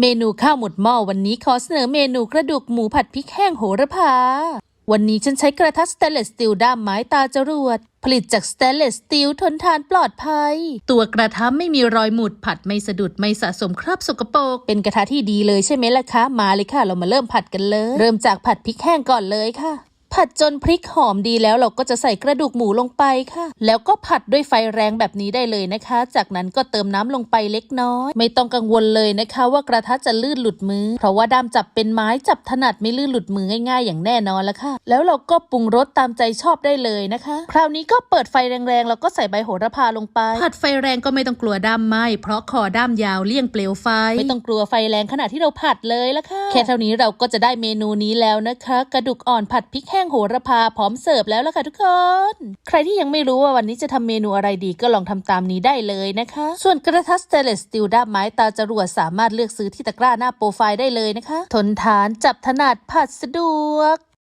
เมนูข้าวหมดหม้อวันนี้ขอเสนอเมนูกระดูกหมูผัดพริกแห้งโหระพา วันนี้ฉันใช้กระทะสเตนเลสสตีลด้ามไม้ตาจรวด ผลิตจากสเตนเลสสตีลทนทานปลอดภัย ตัวกระทะไม่มีรอยหมุดผัดไม่สะดุดไม่สะสมคราบสกปรกเป็นกระทะที่ดีเลยใช่ไหมล่ะคะ มาเลยค่ะ เรามาเริ่มผัดกันเลย เริ่มจากผัดพริกแห้งก่อนเลยค่ะ ผัดจนพริกหอมดีแล้วเราก็จะใส่กระดูกหมูลงไปค่ะ แล้วก็ผัดด้วยไฟแรงแบบนี้ได้เลยนะคะ จากนั้นก็เติมน้ำลงไปเล็กน้อย ไม่ต้องกังวลเลยนะคะ ว่ากระทะจะลื่นหลุดมือ เพราะว่าด้ามจับเป็นไม้จับถนัดไม่ลื่นหลุดมือง่าย ๆ อย่างแน่นอนละค่ะ แล้วเราก็ปรุงรสตามใจชอบได้เลยนะคะ คราวนี้ก็เปิดไฟแรงๆแล้วก็ใส่ใบโหระพาลงไป ผัดไฟแรงก็ไม่ต้องกลัวด้ามไหมเพราะคอด้ามยาวเลี่ยงเปลวไฟ ไม่ต้องกลัวไฟแรงขณะที่เราผัดเลยละค่ะแค่เท่านี้เราก็จะได้เมนูนี้แล้วนะคะ กระดูกอ่อนผัดพริกแห้งโหระพาพร้อมเสิร์ฟแล้วล่ะค่ะทุกคน ใครที่ยังไม่รู้ว่าวันนี้จะทำเมนูอะไรดีก็ลองทำตามนี้ได้เลยนะคะ ส่วนกระทะสเตเลสสตีลด้ามไม้ตาจรวดสามารถเลือกซื้อที่ตะกร้าหน้าโปรไฟล์ได้เลยนะคะ ทนทานจับถนัดผัดสะดวก